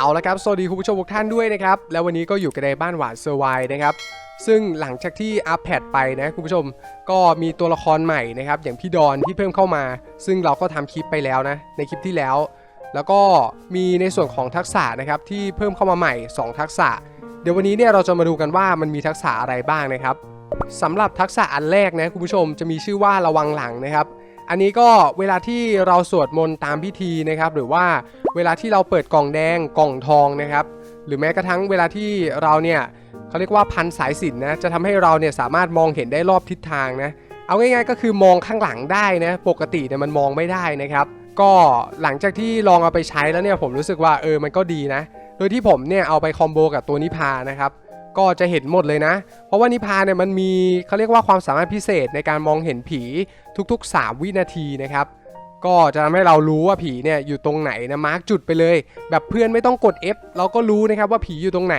เอาละครับ สวัสดีคุณผู้ชมทุกท่านด้วยนะครับ แล้ววันนี้ก็อยู่กันในบ้านหวานเซอร์ไวนะครับ ซึ่งหลังจากที่อัปแพดไปนะคุณผู้ชม ก็มีตัวละครใหม่นะครับ อย่างพี่ดอนที่เพิ่มเข้ามา ซึ่งเราก็ทำคลิปไปแล้วนะ ในคลิปที่แล้ว แล้วก็มีในส่วนของทักษะนะครับที่เพิ่มเข้ามาใหม่ 2 ทักษะ เดี๋ยววันนี้เนี่ยเราจะมาดูกันว่ามันมีทักษะอะไรบ้างนะครับสำหรับทักษะอันแรกนะคุณผู้ชมจะมีชื่อว่าระวังหลังนะครับ อันนี้ก็เวลาที่เราสวดมนต์ตามพิธีนะครับ หรือว่าเวลาที่เราเปิดกล่องแดงกล่องทองนะครับ หรือแม้กระทั่งเวลาที่เราเนี่ยเขาเรียกว่าพันสายสิญจนนะจะทำให้เราเนี่ยสามารถมองเห็นได้รอบทิศทางนะเอาง่ายๆก็คือมองข้างหลังได้นะปกติเนี่ยมันมองไม่ได้นะครับ ก็หลังจากที่ลองเอาไปใช้แล้วเนี่ยผมรู้สึกว่าเออมันก็ดีนะ โดยที่ผมเนี่ยเอาไปคอมโบกับตัวนิพานะครับ ก็จะเห็นหมดเลยนะ เพราะว่านิพาเนี่ยมันมีเขาเรียกว่าความสามารถพิเศษในการมองเห็นผีทุก ๆ 3 วินาทีนะครับ ก็จะทำให้เรารู้ว่าผีเนี่ยอยู่ตรงไหนนะมาร์กจุดไปเลย แบบเพื่อนไม่ต้องกด F เราก็รู้นะครับว่าผีอยู่ตรงไหน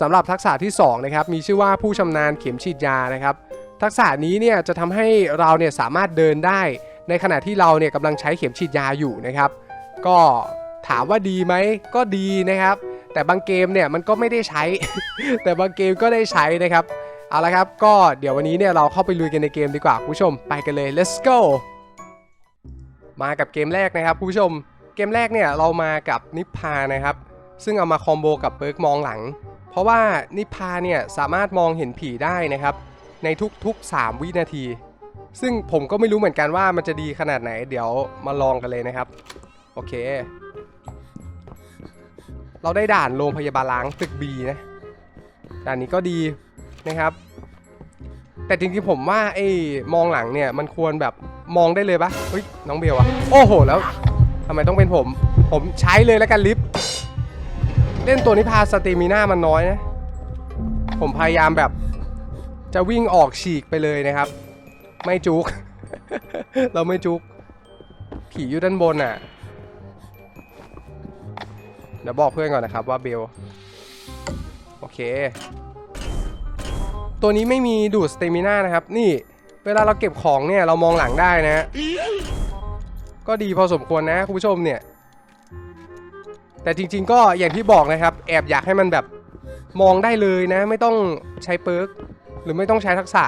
สำหรับทักษะที่2นะครับมีชื่อว่าผู้ชำนาญเข็มฉีดยานะครับ ทักษะนี้เนี่ยจะทำให้เราเนี่ยสามารถเดินได้ ในขณะที่เราเนี่ยกำลังใช้เข็มฉีดยาอยู่นะครับ ก็ถามว่าดีไหมก็ดีนะครับ แต่บางเกมเนี่ยมันก็ไม่ได้ใช้ แต่บางเกมก็ได้ใช้นะครับ เอาละครับ ก็เดี๋ยววันนี้เนี่ยเราเข้าไปลุยกันในเกมดีกว่าคุณผู้ชม ไปกันเลย let's go มากับเกมแรกนะครับคุณผู้ชม เกมแรกเนี่ยเรามากับนิพพานะครับ ซึ่งเอามาคอมโบกับเปิร์กมองหลัง เพราะว่านิพพาเนี่ยสามารถมองเห็นผีได้นะครับ ในทุกๆ 3 วินาที ซึ่งผมก็ไม่รู้เหมือนกันว่ามันจะดีขนาดไหน เดี๋ยวมาลองกันเลยนะครับ โอเค เราได้ด่านโรงพยาบาลล้างตึกบีนะด่านนี้ก็ดีนะครับ แต่จริงๆผมว่าไอ้มองหลังเนี่ยมันควรแบบมองได้เลยปะเฮ้ยน้องเบลอะโอ้โหแล้วทำไมต้องเป็นผม ผมใช้เลยแล้วกันลิฟต์เล่นตัวนี้พาสเตมิน่ามันน้อยนะ ผมพยายามแบบจะวิ่งออกฉีกไปเลยนะครับ ไม่จุก เราไม่จุก ผีอยู่ด้านบนอะ เดี๋ยวบอกเพื่อนก่อนนะครับว่าเบล โอเค ตัวนี้ไม่มีดูดสเตมิน่านะครับ นี่เวลาเราเก็บของเนี่ยเรามองหลังได้นะ ก็ดีพอสมควรนะคุณผู้ชมเนี่ย แต่จริง ๆ ก็อย่างที่บอกนะครับ แอบอยากให้มันแบบมองได้เลยนะ ไม่ต้องใช้เปิร์กหรือไม่ต้องใช้ทักษะ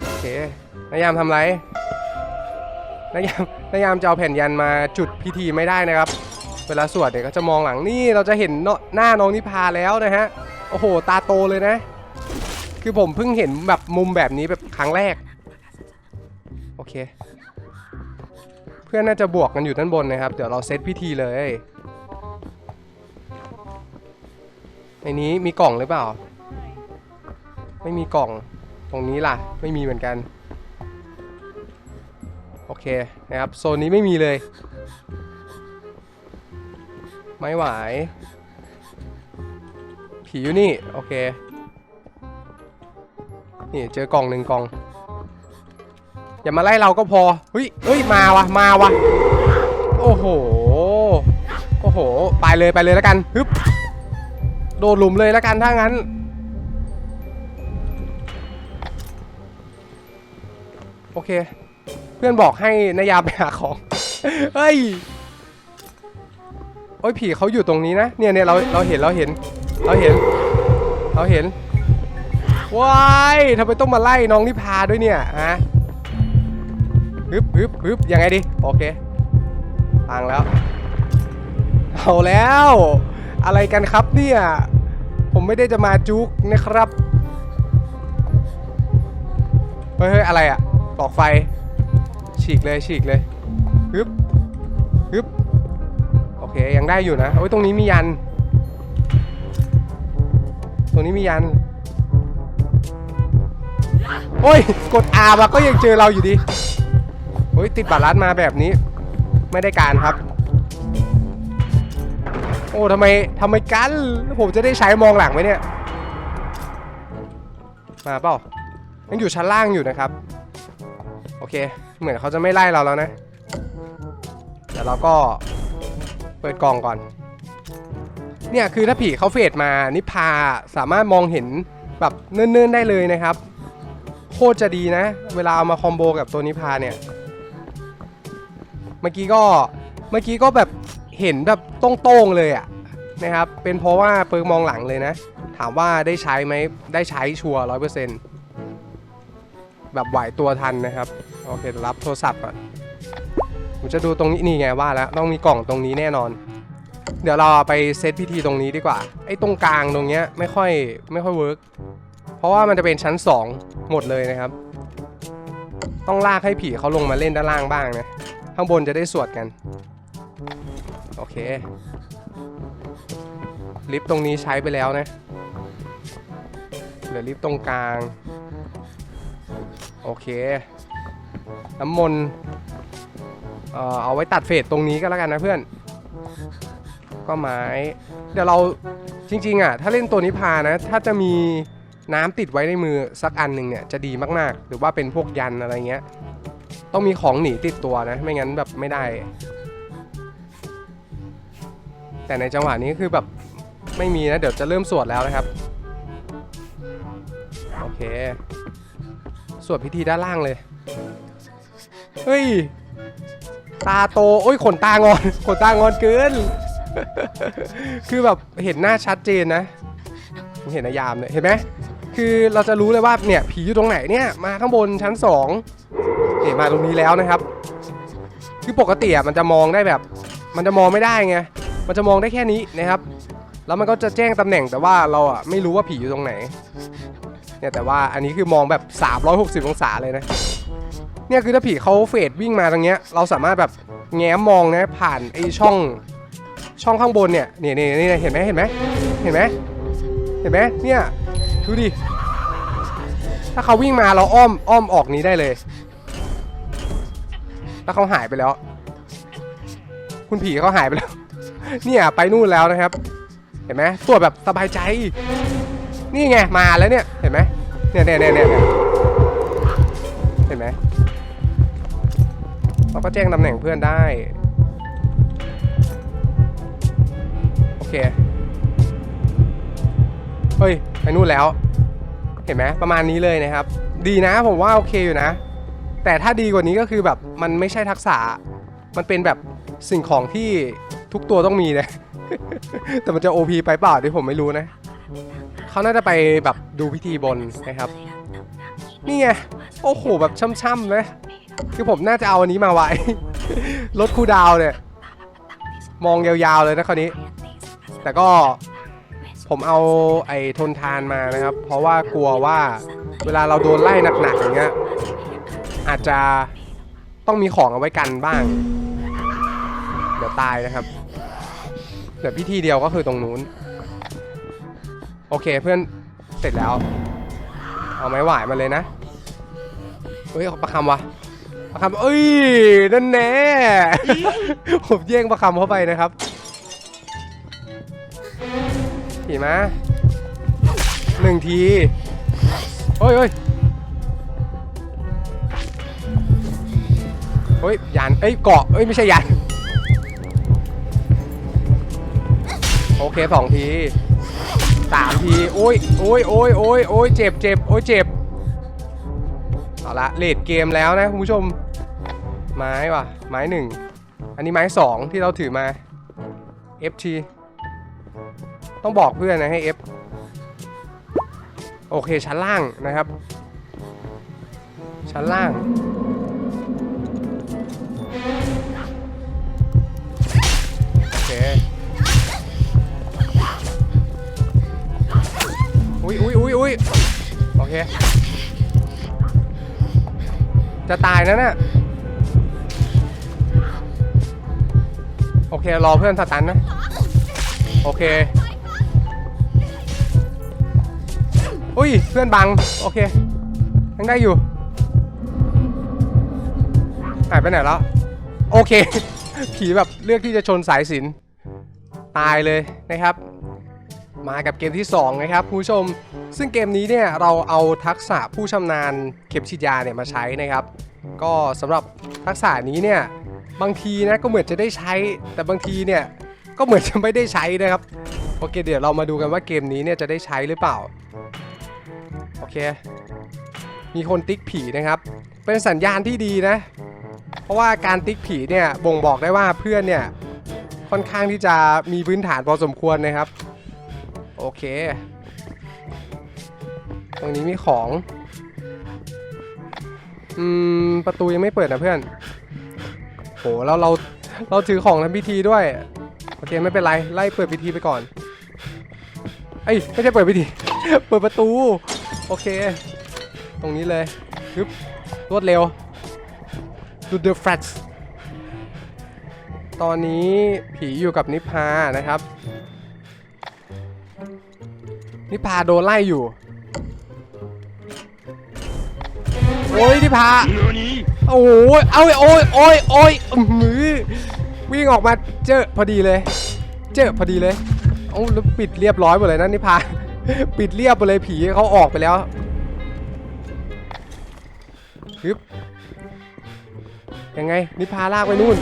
โอเคนายามทำไรนายามนายามจะเอาแผ่นยันมาจุดพิธีไม่ได้นะครับ เวลาสวดเนี่ยก็จะมองหลังนี่เราจะเห็นหน้าน้องนิพาแล้วนะฮะโอ้โห ตาโตเลยนะ คือผมเพิ่งเห็นแบบมุมแบบนี้แบบครั้งแรก โอเค เพื่อนน่าจะบวกกันอยู่ด้านบนนะครับ เดี๋ยวเราเซตพิธีเลย ในนี้มีกล่องหรือเปล่า ไม่มีกล่อง ตรงนี้ล่ะ ไม่มีเหมือนกัน โอเคนะครับ โซนนี้ไม่มีเลย ไม่ไหว ผีอยู่นี่ โอเค นี่เจอกล่องหนึ่งกล่อง อย่ามาไล่เราก็พอเฮ้ยเฮ้ย มาวะ มาวะ โอ้โห โอ้โห ไปเลยไปเลยแล้วกันฮึบโดนหลุมเลยแล้วกันถ้างั้นโอเค เพื่อนบอกให้นายาไปหาของ เฮ้ย อ้ยผีเขาอยู่ตรงนี้นะ เนี่ยเนี่ยเราเราเห็นเราเห็น เราเห็น เราเห็นว้ายทำไมต้องมาไล่น้องนิพาด้วยเนี่ยฮะฮึบฮึบฮึบยังไงดีโอเคตังแล้วเอาแล้ว อะไรกันครับเนี่ย ผมไม่ได้จะมาจุกนะครับเฮ้ยเฮ้ยอะไรอะตอกไฟ ฉีกเลยฉีกเลยฮึบฮึบ เคยังได้อยู่นะโอ้ยตรงนี้มียัน ตรงนี้มียัน โอ้ย กด R มาก็ยังเจอเราอยู่ดีโอ้ยติดบัตรลัดมาแบบนี้ ไม่ได้การครับ โอ้ทำไมทำไมกัน ผมจะได้ใช้มองหลังไหมเนี่ย มาเปล่ายังอยู่ชั้นล่างอยู่นะครับ โอเค เหมือนเขาจะไม่ไล่เราแล้วนะเดี๋ยวเราก็ เปิดกล่องก่อน เนี่ยคือถ้าผีเขาเฟดมานิพาสามารถมองเห็นแบบเนิ่นๆได้เลยนะครับ โคตรจะดีนะ เวลาเอามาคอมโบกับตัวนิพาเนี่ย เมื่อกี้ก็เมื่อกี้ก็แบบเห็นแบบตรงๆเลยอะนะครับ เป็นเพราะว่าเปิร์กมองหลังเลยนะ ถามว่าได้ใช้ไหมได้ใช้ชัวร์ร้อยเปอร์เซ็นต์แบบไหวตัวทันนะครับ โอเครับโทรศัพท์ก่อน ผมจะดูตรงนี้นี่ไงว่าแล้วต้องมีกล่องตรงนี้แน่นอน เดี๋ยวเราไปเซตพิธีตรงนี้ดีกว่า ไอ้ตรงกลางตรงเนี้ยไม่ค่อยไม่ค่อยเวิร์กเพราะว่ามันจะเป็นชั้น 2 หมดเลยนะครับ ต้องลากให้ผีเขาลงมาเล่นด้านล่างบ้างนะข้างบนจะได้สวดกัน โอเค ลิฟต์ตรงนี้ใช้ไปแล้วนะเหลือลิฟต์ตรงกลาง โอเคน้ำมนต์ เอ่อเอาไว้ตัดเฟสตรงนี้ก็แล้วกันนะเพื่อน ก็ไม้ เดี๋ยวเราจริงๆอะถ้าเล่นตัวนิพานะ ถ้าจะมีน้ำติดไว้ในมือสักอันหนึ่งเนี่ยจะดีมากๆ หรือว่าเป็นพวกยันอะไรเงี้ย ต้องมีของหนีติดตัวนะ ไม่งั้นแบบไม่ได้ แต่ในจังหวะนี้คือแบบไม่มีนะ เดี๋ยวจะเริ่มสวดแล้วนะครับ โอเค สวดพิธีด้านล่างเลย เฮ้ย ตาโต โอ้ยขนตางอน ขนตางอนเกิน คือแบบเห็นหน้าชัดเจนนะ เห็นนายามเนี่ยเห็นไหมคือเราจะรู้เลยว่าเนี่ยผีอยู่ตรงไหนเนี่ยมาข้างบนชั้น2เนี่ยมาตรงนี้แล้วนะครับ คือปกติอะมันจะมองได้แบบ มันจะมองไม่ได้ไงมันจะมองได้แค่นี้นะครับ แล้วมันก็จะแจ้งตำแหน่งแต่ว่าเราอะไม่รู้ว่าผีอยู่ตรงไหน เนี่ยแต่ว่าอันนี้คือมองแบบ 360 องศาเลยนะ เนี่ยคือถ้าผีเขาเฟดวิ่งมาตรงเนี้ย เราสามารถแบบแง้มมองนะผ่านไอ้ช่องช่องข้างบนเนี่ยเนี่ยเนี่ยเนี่ยเห็นไหมเห็นไหมเห็นไหมเห็นไหมเนี่ยดูดิถ้าเขาวิ่งมาเราอ้อมอ้อมออกนี้ได้เลย แล้วเขาหายไปแล้ว คุณผีเขาหายไปแล้ว เนี่ยไปนู่นแล้วนะครับ เห็นไหมตัวจแบบสบายใจ นี่ไงมาแล้วเนี่ยเห็นไหมเนี่ยเนี่ยเนี่ยเนี่ย เราก็แจ้งตำแหน่งเพื่อนได้ โอเค เฮ้ย ไปนู่นแล้ว เห็นไหมประมาณนี้เลยนะครับ ดีนะผมว่าโอเคอยู่นะ แต่ถ้าดีกว่านี้ก็คือแบบมันไม่ใช่ทักษะ มันเป็นแบบสิ่งของที่ทุกตัวต้องมีนะแต่มันจะ OP ไปเปล่าที่ผมไม่รู้นะ เขาน่าจะไปแบบดูพิธีบนนะครับ นี่ไง โอ้โห แบบช่ำๆเลย คือผมน่าจะเอาอันนี้มาไว้ลดคูดาวเนี่ย มองยาวๆเลยนะคราวนี้ แต่ก็ผมเอาไอ้ทนทานมานะครับ เพราะว่ากลัวว่าเวลาเราโดนไล่หนักๆอย่างเงี้ย อาจจะต้องมีของเอาไว้กันบ้าง เดี๋ยวตายนะครับเดี๋ยวพิธีเดียวก็คือตรงนู้น โอเคเพื่อนเสร็จแล้ว เอาไม้หวายมาเลยนะ เฮ้ยเอประคำวะ ประคำเอ้ยนั่นแน่ ผมแย่งประคำเข้าไปนะครับขี่มาหนึ่งทีเฮ้ยเฮ้ยเฮ้ยยานเอ้ยเกาะเอ้ยไม่ใช่ยานโอเคสองทีสามทีโอ้ยโอ้ยโอ้ยโอ้ยโอ้ยเจ็บเจ็บโอ้ยเจ็บเอาละเลดเกมแล้วนะคุณผู้ชม ไม้ว่ะ ไม้หนึ่ง อันนี้ไม้สองที่เราถือมา FT ต้องบอกเพื่อนนะให้ F โอเค ชั้นล่างนะครับ ชั้นล่าง โอเคอุ้ยอุ้ยอุ้ยอุ้ยโอเค จะตายนะเนี่ย โอเค รอเพื่อนสตันนะ โอเค อุ้ย เพื่อนบัง โอเค ยังได้อยู่หายไปไหนแล้ว โอเค ผีแบบเลือกที่จะชนสายสิน ตายเลยนะครับ มากับเกมที่ 2 นะครับคุณผู้ชม ซึ่งเกมนี้เนี่ยเราเอาทักษะผู้ชำนาญเข็มฉีดยาเนี่ยมาใช้นะครับ ก็สำหรับทักษะนี้เนี่ย บางทีนะก็เหมือนจะได้ใช้ แต่บางทีเนี่ยก็เหมือนจะไม่ได้ใช้นะครับ โอเคเดี๋ยวเรามาดูกันว่าเกมนี้เนี่ยจะได้ใช้หรือเปล่า โอเค มีคนติ๊กผีนะครับ เป็นสัญญาณที่ดีนะ เพราะว่าการติ๊กผีเนี่ยบ่งบอกได้ว่าเพื่อนเนี่ยค่อนข้างที่จะมีพื้นฐานพอสมควรนะครับ โอเค ตรงนี้มีของ อืม ประตูยังไม่เปิดนะเพื่อน หแล้วเราเราถือของทำพิธีด้วย โอเคไม่เป็นไร ไล่เปิดพิธีไปก่อนเอ้ยไม่ใช่เปิดพิธี เปิดประตู โอเค ตรงนี้เลยฮึบรวดเร็วดูเดอะแฟลชตอนนี้ผีอยู่กับนิพานะครับ นิพาโดนไล่อยู่ โอ้ยนิพา โอ้ยเอาโอ้ยโอ้ยโอ้ยอื้อหือวิ่งออกมาเจอพอดีเลย เจอพอดีเลยโอ้แล้วปิดเรียบร้อยหมดเลยนะนิพาปิดเรียบหมดเลยผีเขาออกไปแล้วฮึบยังไง นิพาลากไปนู่น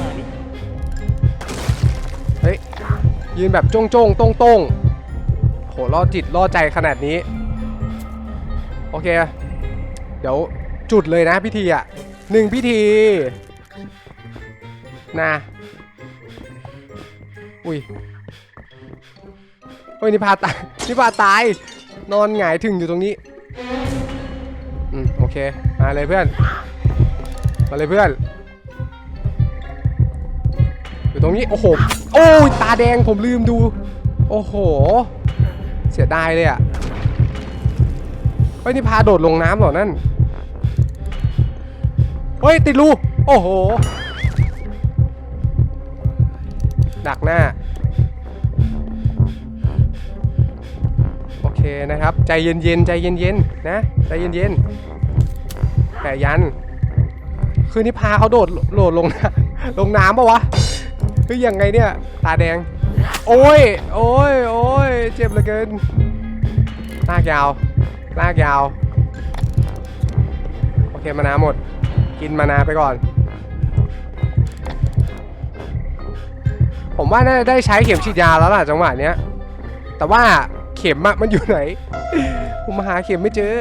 เฮ้ย ยืนแบบจ้องจ้องตรงตงๆโหล่อจิตล่อใจขนาดนี้ โอเค เดี๋ยวจุดเลยนะพิธีอะ หนึ่งพิธีนะอุ้ยเฮ้ยนิพาตายนิพาตาย นอนหงายถึงอยู่ตรงนี้อืมโอเค มาเลยเพื่อน มาเลยเพื่อน อยู่ตรงนี้ โอ้โห โอ้ยตาแดงผมลืมดู โอ้โห เสียดายเลยอะเฮ้ยนี่พาโดดลงน้ำเหรอนั่น เฮ้ย ติดรู โอ้โห ดักหน้า โอเคนะครับ ใจเย็นๆ ใจเย็นๆ นะ ใจเย็นๆ แต่ยัน คือนี่พาเขาโดดโดดลงน้ำลงน้ำปะวะเฮ้ยยังไงเนี่ย ตาแดง โอ้ย โอ้ย โอ้ย เจ็บเหลือเกิน ลากยาว ลากยาว โอเค มานาหมด กินมานาไปก่อน ผมว่าน่าจะได้ใช้เข็มฉีดยาแล้วล่ะจังหวะเนี้ย แต่ว่าเข็มอะมันอยู่ไหน ผมมาหาเข็มไม่เจอ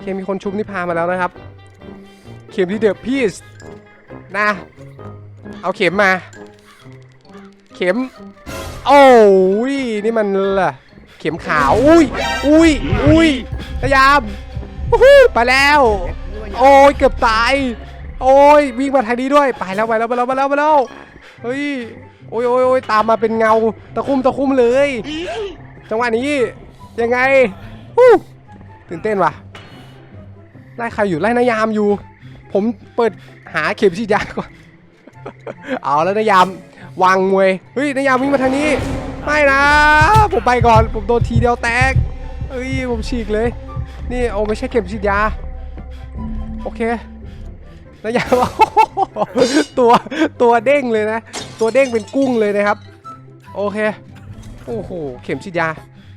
เข็มมีคนชุบนิพามาแล้วนะครับ เข็มที่เดอะพีสนะ เอาเข็มมา เข็ม โอ้ยนี่มันล่ะเข็มขาว อุ้ย อุ้ย อุ้ยพยายามไปแล้ว โอ้ยเกือบตาย โอ้ยวิ่งมาทางนี้ด้วย ไปแล้วไปแล้วไปแล้วไปแล้วไปแล้วเฮ้ยโอ้ยโอ้ยโอ้ยตามมาเป็นเงาตะคุ่มตะคุ่มเลย จังหวะนี้ยังไงฮู้ตื่นเต้นว่ะไล่ใครอยู่ไล่นายามอยู่ ผมเปิดหาเข็มฉีดยาก่อนเอาแล้วนายามวางมวยเฮ้ยนายามวิ่งมาทางนี้ไม่นะ ผมไปก่อนผมโดนทีเดียวแตกเฮ้ยผมฉีกเลย นี่โอ้ไม่ใช่เข็มฉีดยา โอเคนายามตัวตัวเด้งเลยนะ ตัวเด้งเป็นกุ้งเลยนะครับ โอเค โอ้โห เข็มฉีดยา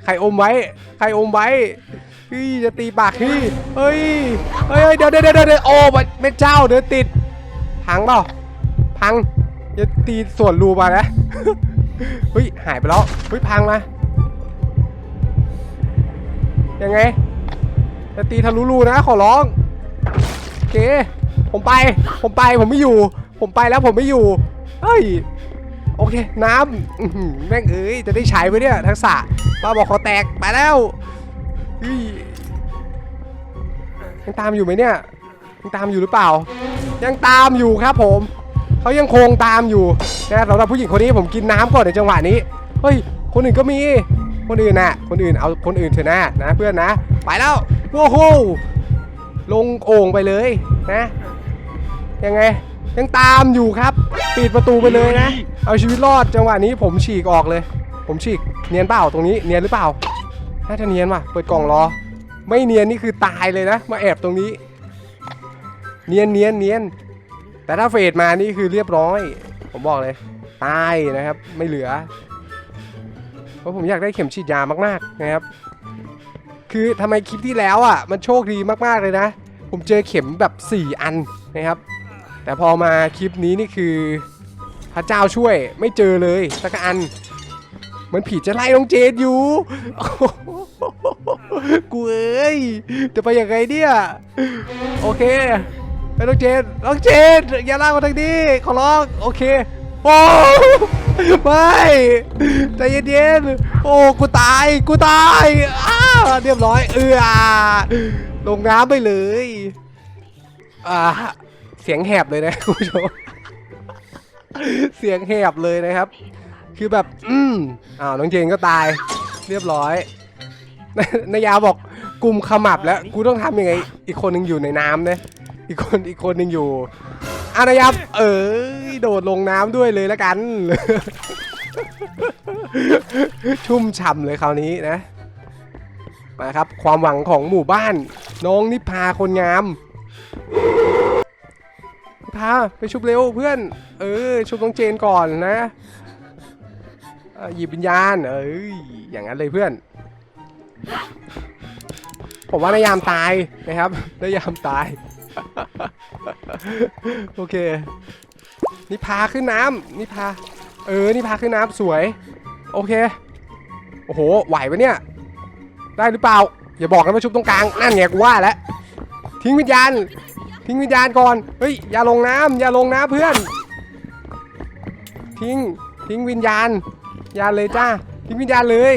ใครอมไว้ ใครอมไว้เฮ้ยจะตีปากพี่ เฮ้ย เฮ้ย เดี๋ยวเดี๋ยวเดี๋ยวเดี๋ยวโอ้เป็นเจ้าเดินติด พังเปล่า พังอย่าตีส่วนรูมานะ เฮ้ย หายไปแล้ว เฮ้ย พังมา ยังไง จะตีทะลุรูนะ ขอร้อง เค ผมไป ผมไป ผมไม่อยู่ ผมไปแล้วผมไม่อยู่ เฮ้ย โอเค น้ำอื้อหือแม่งเอ้ย จะได้ใช้ไหมเนี่ย ทักษะป้าบอกขอแตก ไปแล้วเฮ้ยยังตามอยู่ไหมเนี่ย ยังตามอยู่หรือเปล่า ยังตามอยู่ครับผม เขายังคงตามอยู่นะสำหรับผู้หญิงคนนี้ผมกินน้ำก่อนในจังหวะนี้ เฮ้ย คนอื่นก็มี คนอื่นน่ะ คนอื่นเอาคนอื่นเถอะนะนะเพื่อนนะ ไปแล้วว้าว ลงโอ่งไปเลยนะยังไง ยังตามอยู่ครับปิดประตูไปเลยนะ เอาชีวิตรอดจังหวะนี้ผมฉีกออกเลย ผมฉีกเนียนเปล่าตรงนี้เนียนหรือเปล่าน่าจะเนียนว่ะเปิดกล่องรอ ไม่เนียนนี่คือตายเลยนะ มาแอบตรงนี้ เนียนเนียนเนียนแต่ถ้าเฟดมานี่คือเรียบร้อย ผมบอกเลยตายนะครับ ไม่เหลือ เพราะผมอยากได้เข็มฉีดยามากๆนะครับ คือทำไมคลิปที่แล้วอะ มันโชคดีมากๆเลยนะ ผมเจอเข็มแบบ 4 อันนะครับ แต่พอมาคลิปนี้นี่คือ พระเจ้าช่วยไม่เจอเลยสักอัน เหมือนผีจะไล่น้องเจนอยู่กูเอ้ยจะไปยังไงเนี่ย โอเคไปน้องเจนน้องเจนอย่าลากมาทางนี้ขอร้องโอเคโอ้ไม่ใจเย็นๆโอ้กูตายกูตายอ้าเรียบร้อยเอือ ลงน้ำไปเลย อ่า เสียงแหบเลยนะคุณผู้ชม เสียงแหบเลยนะครับ คือแบบ อืมอ้าวน้องเจนก็ตาย เรียบร้อยนายาบอกกลุ่มขมับแล้ว กูต้องทำยังไง อีกคนหนึ่งอยู่ในน้ำนะ อีกคนอีกคนหนึ่งอยู่อานายาเอ้ยโดดลงน้ำด้วยเลยละกัน ชุ่มฉ่ำเลยคราวนี้นะมาครับ ความหวังของหมู่บ้าน น้องนิพาคนงามนิพาไปชุบเร็วเพื่อน เออ ชุบน้องเจนก่อนนะหยิบวิญญาณ เอ้ยอย่างนั้นเลยเพื่อน ผมว่านายามตายนะครับนายยามตาย โอเค นิพาขึ้นน้ำนิพา เออ นิพาขึ้นน้ำสวย โอเค โอ้โห ไหวปะเนี่ย ได้หรือเปล่า อย่าบอกนะมาชุบตรงกลางนั่นไงกูว่าแล้วทิ้งวิญญาณทิ้งวิญญาณก่อนเฮ้ยอย่าลงน้ำอย่าลงน้ำเพื่อน ทิ้งทิ้งวิญญาณอย่าเลยจ้าทิ้งวิญญาณเลย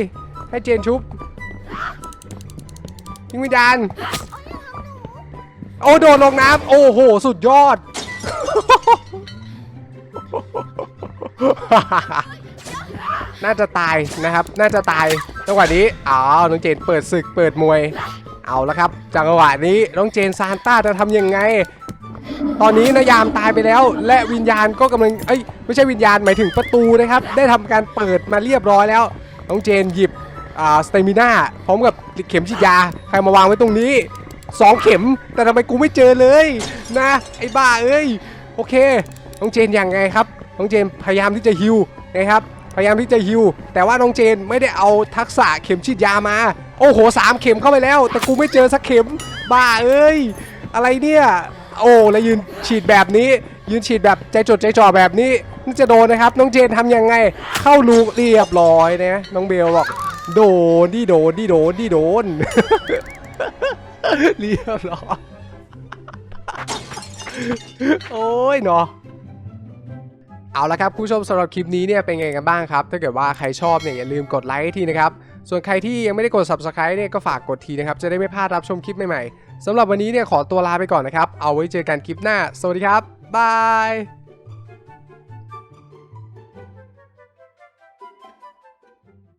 ให้เจนชุบทิ้งวิญญาณโอ้โดดลงน้ำโอ้โหสุดยอด น่าจะตายนะครับ น่าจะตายจังหวะนี้อ้าวน้องเจนเปิดศึกเปิดมวย เอาล้วครับ จังหวะนี้น้องเจนซานต้าจะทำยังไง ตอนนี้นายามตายไปแล้ว และวิญญาณก็กำลังเอ้ยไม่ใช่วิญญาณหมายถึงประตูนะครับ ได้ทำการเปิดมาเรียบร้อยแล้ว น้องเจนหยิบอ่าสเตมิน่าพร้อมกับเข็มฉีดยาใครมาวางไว้ตรงนี้สองเข็มแต่ทำไมกูไม่เจอเลยนะไอ้บ้าเอ้ยโอเคน้องเจนยังไงครับน้องเจนพยายามที่จะฮิวนะครับ พยายามที่จะฮิวแต่ว่าน้องเจนไม่ได้เอาทักษะเข็มฉีดยามา โอ้โหสามเข็มเข้าไปแล้ว แต่กูไม่เจอสักเข็มบ้าเอ้ย อะไรเนี่ยโอ้แล้วยืนฉีดแบบนี้ ยืนฉีดแบบใจจดใจจ่อแบบนี้น่าจะโดนนะครับ น้องเจนทำยังไง เข้าลูกเรียบร้อยนะน้องเบลบอกโดนดิโดนดิโดนดิโดนเรียบร้อยโอ้ยเนาะ เอาละครับผู้ชมสำหรับคลิปนี้เนี่ยเป็นไงกันบ้างครับ ถ้าเกิดว่าใครชอบเนี่ยอย่าลืมกดไลค์ทีนะครับ ส่วนใครที่ยังไม่ได้กด subscribe เนี่ยก็ฝากกดทีนะครับ จะได้ไม่พลาดรับชมคลิปใหม่ๆสำหรับวันนี้เนี่ยขอตัวลาไปก่อนนะครับ เอาไว้เจอกันคลิปหน้า สวัสดีครับ บาย